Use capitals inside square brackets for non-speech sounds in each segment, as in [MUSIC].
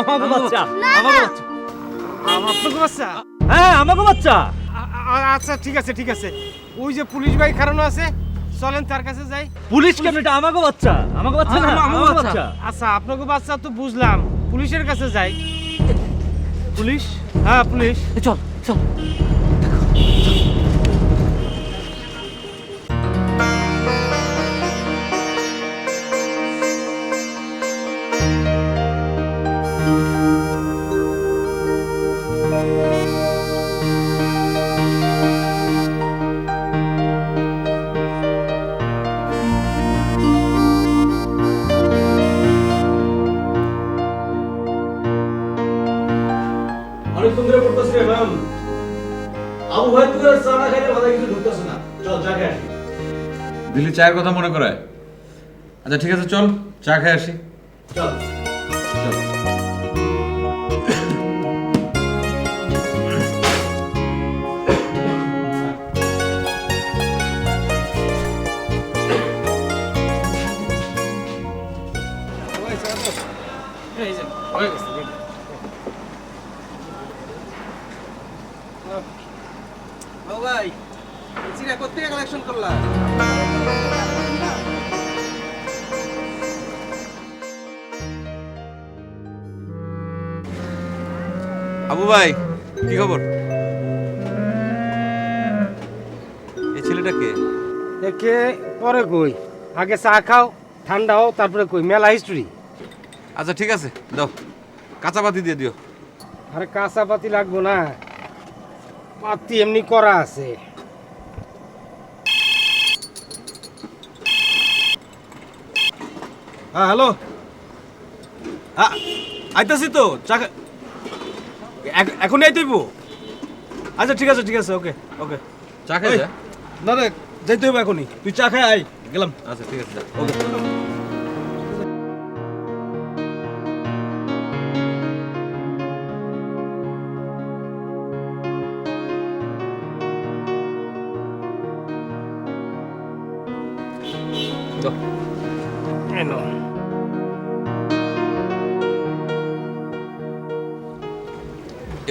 আমাকে বাচ্চা আমাকে বাচ্চা। আপনাকে বাচ্চা? হ্যাঁ আমাকে বাচ্চা। আচ্ছা ঠিক আছে ঠিক আছে। ওই যে পুলিশ ভাই খারানো আছে চলেন তার কাছে যাই। পুলিশ কেন এটা আমাকে বাচ্চা আমাকে বাচ্চা না আমাকে। বাচ্চা। আচ্ছা আপনাকে বাচ্চা তো বুঝলাম। পুলিশের কাছে যাই। পুলিশ? হ্যাঁ পুলিশ। চল চল। আসি। দিল্লি চায়ের কথা মনে করায়? আচ্ছা ঠিক আছে চল চা খেয়ে আসি। চল। কোথেকে কালেকশন করলা? আবু ভাই কি খবর? এই ছেলেটা কে? একে পরে কই। আগে চা খাও ঠান্ডা হোক তারপরে কই মেলা হিস্ট্রি আচ্ছা ঠিক আছে দাও। কাঁচা পাতি দিয়ে দিও। আরে কাঁচা পাতি লাগবো না। পাতি এমনি করা আছে। হ্যাঁ হ্যালো। হ্যাঁ আইতাছি তো চা এখনই আইতেইব আচ্ছা ঠিক আছে ঠিক আছে ওকে ওকে। চা খাই না রে যাইতে হইব এখনই। তুই চা খাই আই গেলাম। আচ্ছা ঠিক আছে ওকে।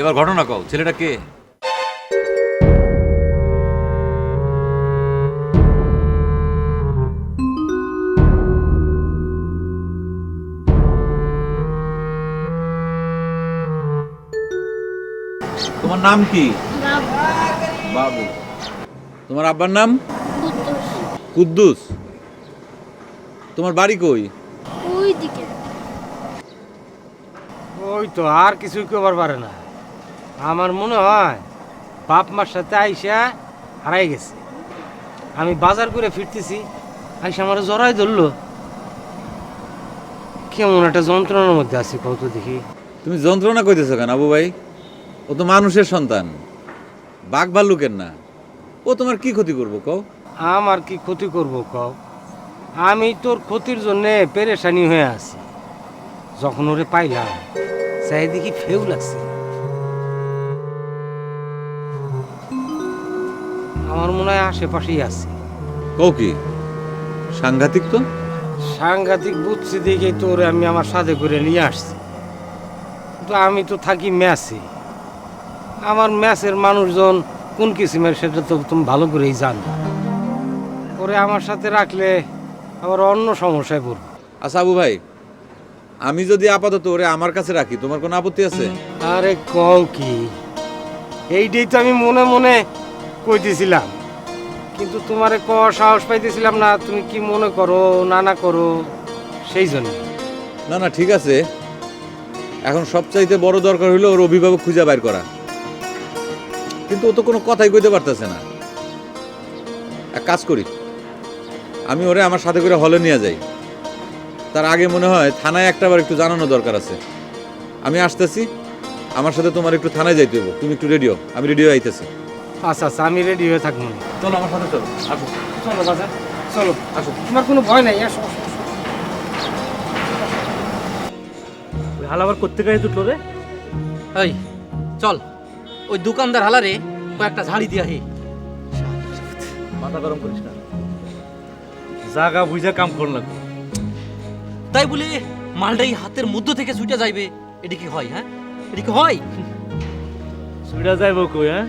এবার ঘটনা কও ছেলেটা কে? তোমার নাম কি? বাবু। তোমার আব্বার নাম? কুদ্দুস। তোমার বাড়ি কই? ওই দিকে ওই তো আর কিছুই করবার পারে না। আমার মনে হয় বাপ মার সাথে আইসা হারাই গেছে। আমি বাজার করে ফিরতেছি আইসা আমার জড়াই ধরলো। কেমন একটা যন্ত্রণার মধ্যে আছি কত দেখি। তুমি যন্ত্রণা কইতেছো কেন আবু ভাই? ও তো মানুষের সন্তান বাঘ ভাল্লুকের না। ও তোমার কি ক্ষতি করব কও? আমার কি ক্ষতি করব কও? আমি তোর ক্ষতির জন্যে পেরেশানি হয়ে আছি। যখন ওরে পাইলাম চাই দেখি ফেউ লাগছে। আমার মনে হয় আশেপাশেই আছে। কও কি? সাংঘাতিক তো? সাংঘাতিক বুঝছি দেখে তোরে আমি আমার সাথে করে নিয়ে আসছি। কিন্তু আমি তো থাকি ম্যাচে। আমার ম্যাচের মানুষজন কোন কিসিমের সেটা তো তুমি ভালো করেই জানো। ওরে আমার সাথে রাখলে আবার অন্য সমস্যায় পড়ব। আচ্ছা আবু ভাই আমি যদি আপাতত ওরে আমার কাছে রাখি তোমার কোনো আপত্তি আছে? আরে কও কি? এইটাই তো আমি মনে মনে কইতেছিলাম। কিন্তু তোমারে ক সাহস পাইতেছিলাম না, তুমি কি মনে করো, না না করো, সেই জন্য। না না, ঠিক আছে। এখন সবচাইতে বড় দরকার হলো ওর অভিভাবক খুঁজে বাইর করা। কিন্তু ও তো কোনো কথাই কইতে পারতেছে না। এক কাজ করি, আমি ওরে আমার সাথে করে হলে নিয়ে যাই। তার আগে মনে হয় থানায় একটা বার একটু জানানো দরকার আছে। আমি আসতেছি, আমার সাথে তোমার একটু থানায় যাইতে হইব। তুমি একটু রেডিও আমি রেডিও আইতেছি। আচ্ছা আচ্ছা আমি রেডি হয়ে থাকব। চলো আমার সাথে চলো আসো। চলো বাজার। চলো আসো। তোমার কোনো ভয় নাই আসো। হাল আবার করতে গায়ে দুটো রে? এই চল ওই দোকানদার হালারে কয়েকটা ঝাড়ি দিয়া হে মাথা গরম করিস না। জাগা বুঝা কাম কর লাগবে তাই বলে মালটাই হাতের মধ্য থেকে ছুটে যাইবে। এটা কি হয় হ্যাঁ? এটা কি হয়? সুবিধা যাইব কই হ্যাঁ?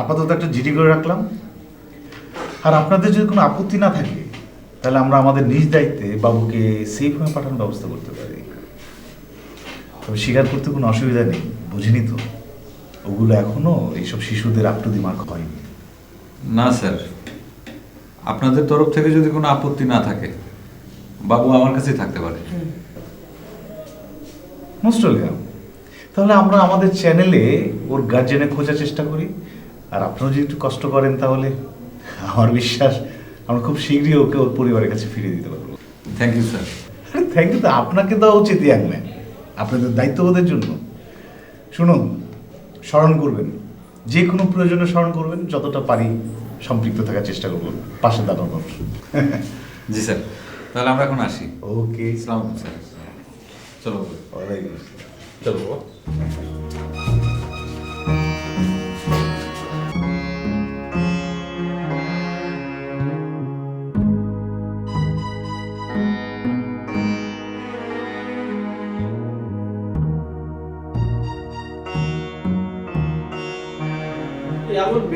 আপাতত একটা জিডি করে রাখলাম। আর আপনাদের যদি কোনো আপত্তি না থাকে তাহলে আমরা আমাদের নিজ দায়িত্বে বাবুকে সেফ হয়ে পাঠানোর ব্যবস্থা করতে পারি। তবে স্বীকার করতে কোনো অসুবিধা নেই বুঝিনি তো। ওগুলো এখনও এইসব শিশুদের আপ টু দি মার্ক হয়নি। না স্যার। আপনাদের তরফ থেকে যদি কোনো আপত্তি না থাকে বাবু আমার কাছেই থাকতে পারে। মোস্ট ওয়েলকাম তাহলে আমরা আমাদের চ্যানেলে ওর গার্জেনে খোঁজার চেষ্টা করি। আর আপনারা যদি একটু কষ্ট করেন তাহলে আমার বিশ্বাস আমরা খুব শীঘ্রই ওকে ওর পরিবারের কাছে ফিরিয়ে দিতে পারব। থ্যাংক ইউ স্যার আরে থ্যাংক ইউ তো আপনাকে দেওয়া উচিত ইয়াং ম্যান আপনাদের দায়িত্ববোধের জন্য। শুনুন স্মরণ করবেন। যে কোনো প্রয়োজনে স্মরণ করবেন যতটা পারি সম্পৃক্ত থাকার চেষ্টা করব। পাশে দাঁড়ানোর জি স্যার তাহলে আমরা এখন আসি। ওকে আলাইকুম স্যার চলো ওয়ালাইকুম চলো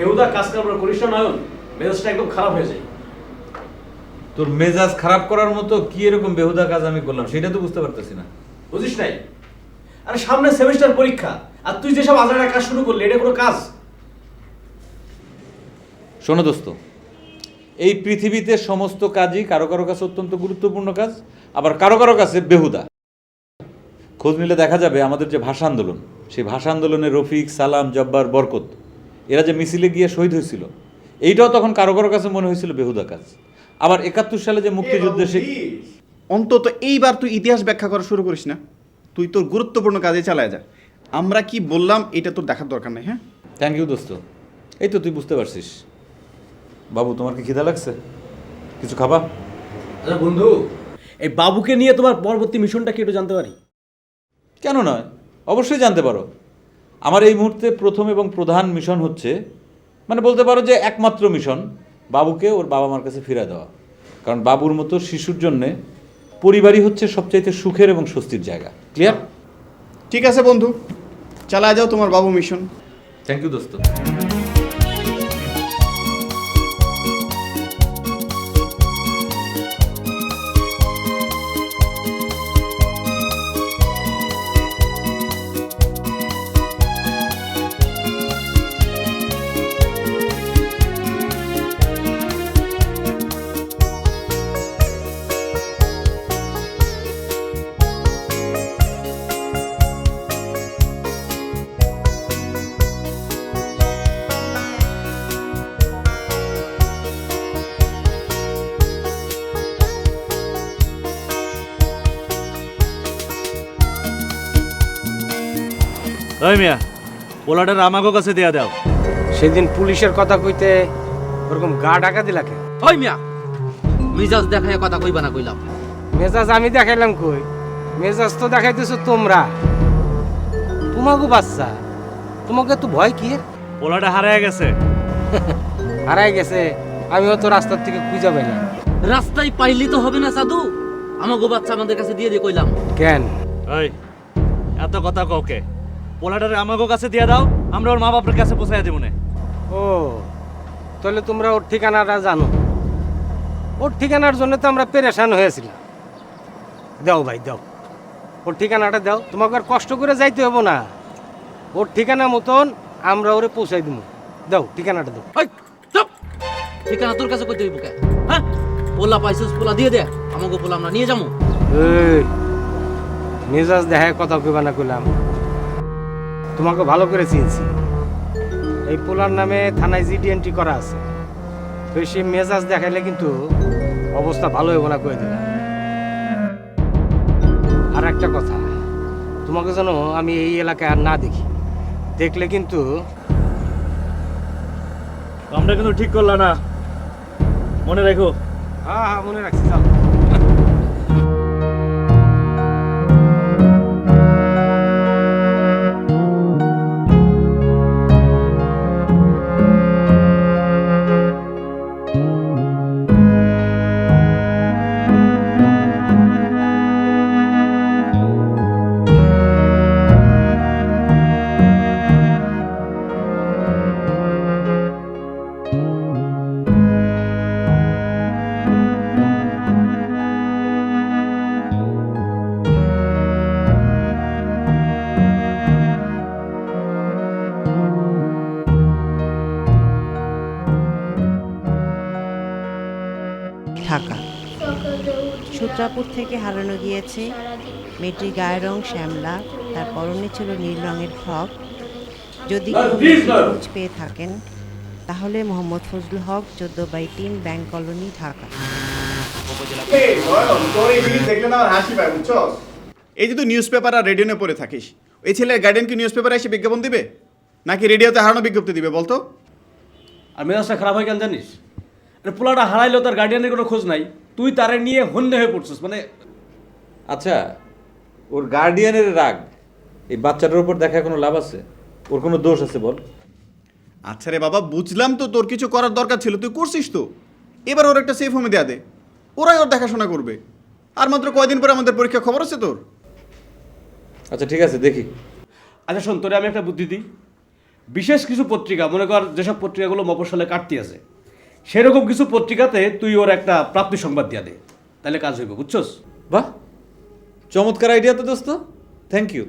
বেহুদা কাজ কারবার করিস না নয়ন মেজাজটা একদম খারাপ হয়ে যায়। তোর মেজাজ খারাপ করার মতো কি এরকম বেহুদা কাজ আমি করলাম? সেটা তো বুঝতে পারতেছি না। বুঝিস নাই? আরে সামনে সেমিস্টার পরীক্ষা আর তুই যেসব আজারা কাজ শুরু করলি এটা কোনো কাজ? শোনো দোস্ত এই পৃথিবীতে সমস্ত কাজই কারও কারও কাছে অত্যন্ত গুরুত্বপূর্ণ কাজ আবার কারও কারও কাছে বেহুদা। খোঁজ নিলে দেখা যাবে আমাদের যে ভাষা আন্দোলন সেই ভাষা আন্দোলনে রফিক সালাম জব্বার বরকত এরা যে মিছিলে গিয়ে শহীদ হয়েছিল এইটাও তখন কারও কারও কাছে মনে হয়েছিল বেহুদা কাজ। আবার একাত্তর সালে যে মুক্তিযুদ্ধে সে অন্তত এইবার তুই ইতিহাস ব্যাখ্যা করা শুরু করিস না। তুই তোর গুরুত্বপূর্ণ কাজে চালায় যা। আমরা কি বললাম এটা তোর দেখার দরকার নেই হ্যাঁ? থ্যাংক ইউ দোস্ত। এই তো তুই বুঝতে পারছিস। বাবু তোমার কি খিদা লাগছে? কিছু খাবা? আচ্ছা বন্ধু। এই বাবুকে নিয়ে তোমার পরবর্তী মিশনটা কি একটু জানতে পারি? কেন নয়? অবশ্যই জানতে পারো। আমার এই মুহূর্তে প্রথম এবং প্রধান মিশন হচ্ছে মানে বলতে পারো যে একমাত্র মিশন বাবুকে ওর বাবা মার কাছে ফিরে দেওয়া। কারণ বাবুর মতো শিশুর জন্যে পরিবারই হচ্ছে সবচাইতে সুখের এবং স্বস্তির জায়গা। ক্লিয়ার ঠিক আছে বন্ধু চালা যাও তোমার বাবু মিশন। থ্যাংক ইউ দোস্ত। ওই মিয়া পোলাটার আমাগো কাছে দেয়া দাও। সেদিন পুলিশের কথা কইতে ওরকম গা ডাকা দিলা কেন ওই মিয়া মিজাজ দেখায় কথা কইবা না কইলাম। মেজাজ আমি দেখাইলাম কই? মেজাজ তো দেখাইতেছো তোমরা। তোমাকে বাচ্চা তোমাকে তো ভয় কি? পোলাটা হারায় গেছে। [LAUGHS] হারায় গেছে আমিও তো রাস্তার থেকে খুঁজে পাইলাম রাস্তায় পাইলি তো হবে না সাধু। আমাগো বাচ্চা আমাদের কাছে দিয়ে দিয়ে কইলাম। কেন? ওই এত কথা কাউকে পোলাটার আমাগো কাছে দিয়ে দাও আমরা ওর মা বাপের কাছে পৌঁছায় দেবো না। ও তাহলে তোমরা ওর ঠিকানাটা জানো। ওর ঠিকানার জন্য তো আমরা পেরেশান হয়েছিলাম। দাও ভাই দাও। ওর ঠিকানাটা দাও। তোমাকে আর কষ্ট করে যাইতে হব না। ওর ঠিকানা মতন আমরা ওরে পৌঁছাই দিব দাও ঠিকানাটা দাও। ঠিকানা তোর কাছে কই দিবি হ্যাঁ? পোলা পাইছিস পোলা দিয়ে দে। আমাগো পোলা আমরা নিয়ে যাব এই মেজাজ দেখায় কথা কইবা না কইলাম। তোমাকে ভালো করে চিনছি। এই পোলার নামে থানায় জিডি এন্ট্রি করা আছে। সেই মেজাজ দেখাইলে কিন্তু অবস্থা ভালো হইব না কয়ে দিলাম। আর একটা কথা তোমাকে যেন আমি এই এলাকায় আর না দেখি। দেখলে কিন্তু আমরা কিন্তু ঠিক করলাম না। মনে রেখো। হ্যাঁ হ্যাঁ মনে রাখছি চল। ঢাকা সূত্রাপুর থেকে হারানো গিয়েছে মেয়েটির গায়ের রং শ্যামলা তার পরনে ছিল নীল রঙের ফ্রক। যদি কেউ খোঁজ পেয়ে থাকেন তাহলে মোহাম্মদ ফজলুল হক চোদ্দ বাই তিন ব্যাংক কলোনি ঢাকা। এই যে তুই নিউজ পেপার আর রেডিও নিয়ে পড়ে থাকিস এই ছেলে গার্ডেন কি নিউজ পেপারে এসে বিজ্ঞাপন দিবে? নাকি রেডিওতে হারানো বিজ্ঞপ্তি দিবে বলতো? আর মেজাজটা খারাপ হয় কেন জানিস? পোলাটা হারাইলেও তার গার্ডিয়ানের কোনো খোঁজ নাই। তুই তারে নিয়ে হন্যে হয়ে পড়ছিস মানে আচ্ছা ওর গার্ডিয়ানের রাগ এই বাচ্চাটার উপর দেখা কোনো লাভ আছে? ওর কোনো দোষ আছে বল? আচ্ছা রে বাবা বুঝলাম তো তোর কিছু করার দরকার ছিল তুই করছিস তো। এবার ওর একটা সেফ হোমে দেয়া দে। ওরাই ওর দেখাশোনা করবে। আর মাত্র কয়দিন পরে আমাদের পরীক্ষা খবর আছে তোর? আচ্ছা ঠিক আছে দেখি। আচ্ছা শোন তোরে আমি একটা বুদ্ধি দিই। বিশেষ কিছু পত্রিকা মনে কর যেসব পত্রিকাগুলো মফসলে কাটতি আছে সেরকম কিছু পত্রিকাতে তুই ওর একটা প্রাপ্তি সংবাদ দিয়া দে। তাহলে কাজ হইব বুঝছস? বাহ চমৎকার আইডিয়া তো দোস্ত। থ্যাংক ইউ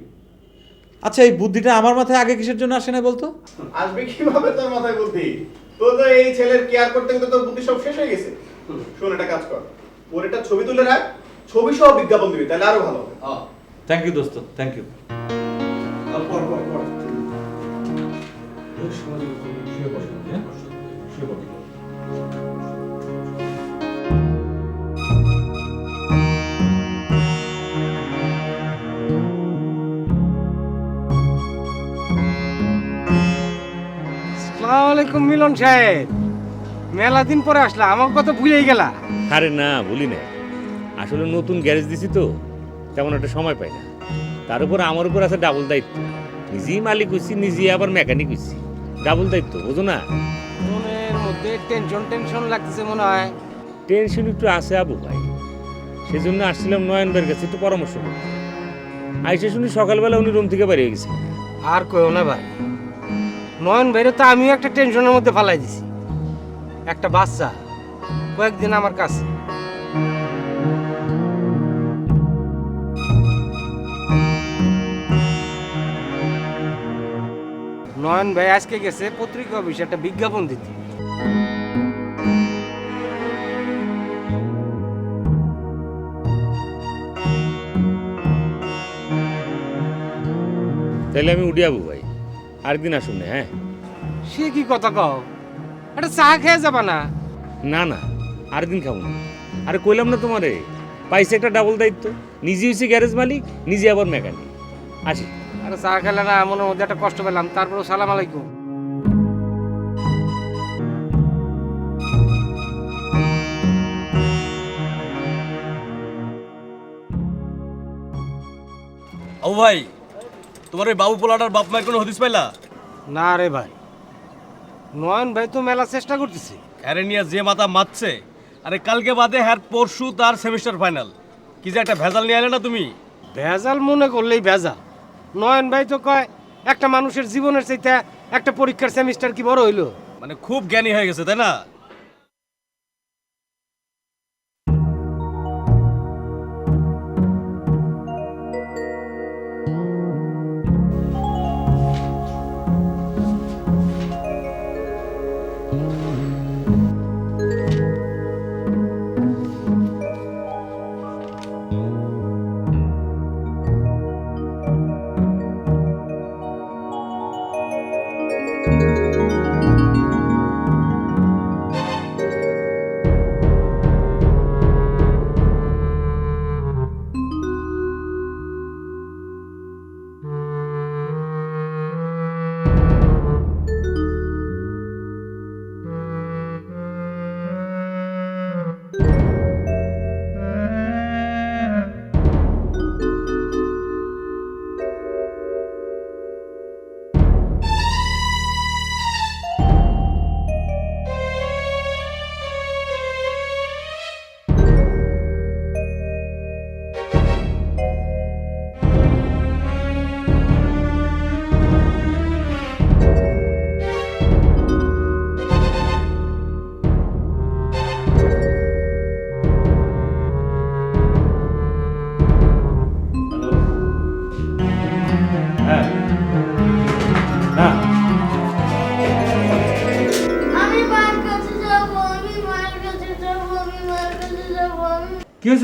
আচ্ছা এই বুদ্ধিটা আমার মাথায় আগে কিসের জন্য আসে না বলতো? আসবে কীভাবে তোর মাথায় বুদ্ধি? তোর তো এই ছেলের কেয়ার করতে করতে তোর বুদ্ধি সব শেষ হয়ে গেছে। শোন একটা কাজ কর। ওর একটা ছবি তুলে রাখ ছবি সহ বিজ্ঞাপন দিবি তাহলে আরও ভালো হবে। থ্যাংক ইউ দোস্ত থ্যাংক ইউ আসসালামু মিলন সাহেব। মেলা দিন পরে আসলা আমার কথা ভুলেই গেলা। আরে না বলি না আসলে নতুন গ্যারেজ দিছি তো, তেমন একটা সময় পাই না। তার উপর আমার উপর আছে ডাবল দায়িত্ব। নিজেই মালিক হইছি, নিজেই আবার মেকানিক হইছি। ডাবল দায়িত্ব, বুঝো না? মধ্যে টেনশন টেনশন লাগতেছে মনে হয়। টেনশন একটু আছে আবু ভাই। সেজন্য আসছিলাম নয়ন ভাইয়ের কাছে একটু পরামর্শ করতে। আইসে শুনি সকালবেলা উনি রুম থেকে বেরিয়ে গেছে। আর কইও না ভাই। নয়ন ভাইরে তো আমিও একটা টেনশনের মধ্যে ফালাই দিছি। একটা বাচ্চা কয়েকদিন আমার কাছে। নয়ন ভাই আজকে গেছে পত্রিকা অফিসে একটা বিজ্ঞাপন দিতে। তাহলে আমি উঠি আবু ভাই। আরেকদিন আসুন না হ্যাঁ? সে কি কথা কও? একটা চা খেয়ে যাবা না? না না আরেকদিন খাব না। আরে কইলাম না তোমারে পাইছে একটা ডাবল দায়িত্ব। নিজে হয়েছে গ্যারেজ মালিক নিজে আবার মেকানিক আসি। আরে চা খেলে না মনের মধ্যে একটা কষ্ট পেলাম তারপরে সালাম আলাইকুম। ও ভাই তোমার ওই বাবু পোলাটার বাপ মায়ের কোনো হদিস পাইলা? না রে ভাই। নয়ন ভাই তো মেলা চেষ্টা করতেছে। হ্যারে নিয়ে যে মাথা মারছে আরে কালকে বাদে হ্যার পরশু তার সেমিস্টার ফাইনাল। কি যে একটা ভেজাল নিয়ে এলে না তুমি? ভেজাল মনে করলেই ভেজাল। নয়ন ভাই তো কয় একটা মানুষের জীবনের চাইতে একটা পরীক্ষার সেমিস্টার কি বড় হইল? মানে খুব জ্ঞানী হয়ে গেছে তাই না?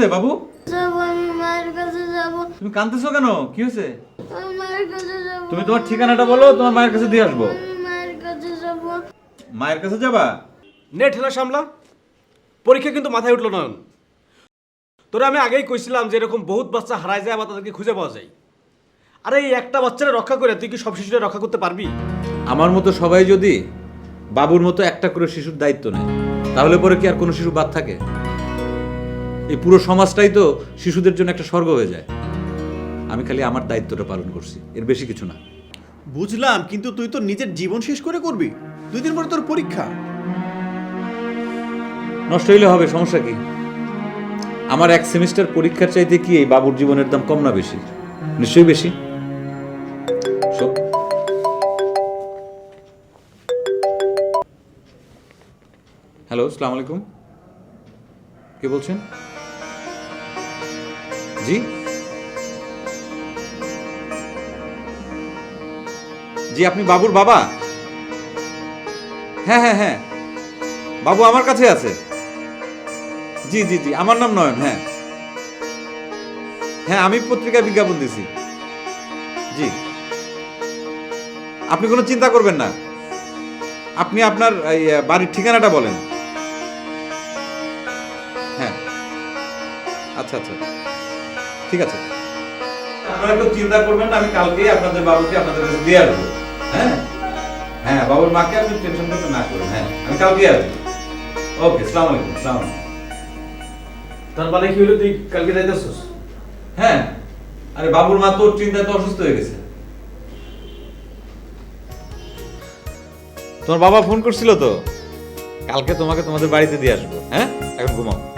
হয়েছে বাবু? যাব আমি মায়ের কাছে যাব। তুমি কাঁদতেছো কেন? কি হয়েছে? আমি মায়ের কাছে যাব। তুমি তোমার ঠিকানাটা বলো তোমার মায়ের কাছে দিয়ে আসব। মায়ের কাছে মায়ের কাছে যাবা? নে ঠেলা সামলা। পরীক্ষা কিন্তু মাথায় উঠল নয়ন তোরা আমি আগেই কইছিলাম যে এরকম বহুত বাচ্চা হারায় যায় বা তাদেরকে খুঁজে পাওয়া যায়। আরে এই একটা বাচ্চারা রক্ষা করে তুই কি সব শিশুরা রক্ষা করতে পারবি? আমার মতো সবাই যদি বাবুর মতো একটা করে শিশুর দায়িত্ব নেয় তাহলে পরে কি আর কোনো শিশু বাদ থাকে? এই পুরো সমাজটাই তো শিশুদের জন্য একটা স্বর্গ হয়ে যায়। আমি খালি আমার দায়িত্বটা পালন করছি এর বেশি কিছু না। বুঝলাম কিন্তু তুই তো নিজের জীবন শেষ করে করবি। দুই দিন পরে তোর পরীক্ষা। নষ্ট হইলে হবে সমস্যা কি? আমার এক সেমিস্টার পরীক্ষার চাইতে কি এই বাবুর জীবনের দাম কম না বেশি? নিশ্চয়ই বেশি। হ্যালো আসসালামু আলাইকুম। কে বলছেন? জি। জি, আপনি বাবুর বাবা? হ্যাঁ হ্যাঁ হ্যাঁ। বাবু আমার কাছে আছে। জি জি জি, আমার নাম নয়ন হ্যাঁ। হ্যাঁ আমি পত্রিকায় বিজ্ঞাপন দিছি। জি। আপনি কোনো চিন্তা করবেন না। আপনি আপনার বাড়ির ঠিকানাটা বলেন। হ্যাঁ। আচ্ছা আচ্ছা। ঠিক আছে। আপনারা একটু চিন্তা করবেন না আমি কালকেই আপনাদের বাবুকে আপনাদের কাছে দিয়ে আসব। হ্যাঁ? হ্যাঁ বাবুর মাকে আপনি টেনশন করতে না করুন হ্যাঁ আমি কালকে আসব। ওকে সালাম আলাইকুম সালাম। তার মানে কি হলো তুই কালকে যাইতেছিস? হ্যাঁ আরে বাবুর মা তো চিন্তায় তো অসুস্থ হয়ে গেছে। তোমার বাবা ফোন করছিল তো? কালকে তোমাকে তোমাদের বাড়িতে দিয়ে আসব হ্যাঁ? এখন ঘুমাও।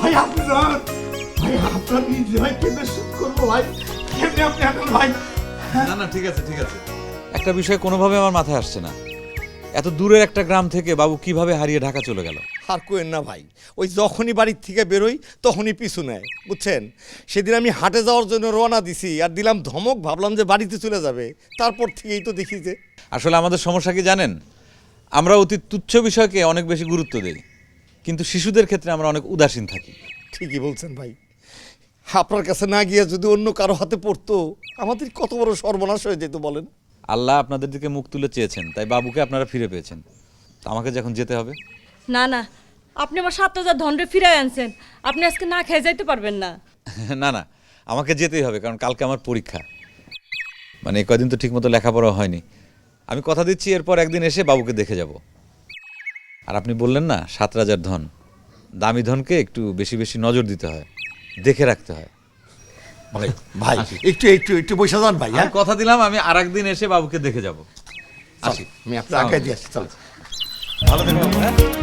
ভাই আপনার ভাই আপনার নিজে ভাই কেমনে শুট করব ভাই? কেমনে আপনি এখন ভাই? না না ঠিক আছে ঠিক আছে। একটা বিষয় কোনোভাবে আমার মাথায় আসছে না। এত দূরের একটা গ্রাম থেকে বাবু কীভাবে হারিয়ে ঢাকা চলে গেল? আর কোয়েন না ভাই ওই যখনই বাড়ির থেকে বেরোই তখনই পিছু নেয় বুঝছেন? সেদিন আমি হাটে যাওয়ার জন্য রওনা দিছি আর দিলাম ধমক ভাবলাম যে বাড়িতে চলে যাবে। তারপর থেকেই তো দেখি যে আসলে আমাদের সমস্যা কি জানেন? আমরা অতি তুচ্ছ বিষয়কে অনেক বেশি গুরুত্ব দেই। কিন্তু শিশুদের ক্ষেত্রে আমরা অনেক উদাসীন থাকি। ঠিকই বলছেন ভাই। আপনার কাছে না গিয়ে যদি অন্য কারও হাতে পড়তো আমাদের কত বড় সর্বনাশ হয়ে যেত বলেন। আল্লাহ আপনাদের দিকে মুখ তুলে চেয়েছেন তাই বাবুকে আপনারা ফিরে পেয়েছেন। তা আমাকে যখন যেতে হবে? না না আপনি আমার সাত হাজার ধনরে ফিরাই আনছেন। আপনি আজকে না খেয়ে যাইতে পারবেন না। না না আমাকে যেতেই হবে কারণ কালকে আমার পরীক্ষা। মানে এই কদিন তো ঠিকমতো লেখাপড়া হয়নি। আমি কথা দিচ্ছি এরপর একদিন এসে বাবুকে দেখে যাব। আর আপনি বললেন না সাত রাজার ধন। দামি ধনকে একটু বেশি বেশি নজর দিতে হয় দেখে রাখতে হয়। ভাই ভাই একটু একটু একটু পয়সা যান ভাই হ্যাঁ? কথা দিলাম আমি আর একদিন এসে বাবুকে দেখে যাব। আসি। আমি আপনার আগে দিয়ে আসছি চল। ভালো হ্যাঁ?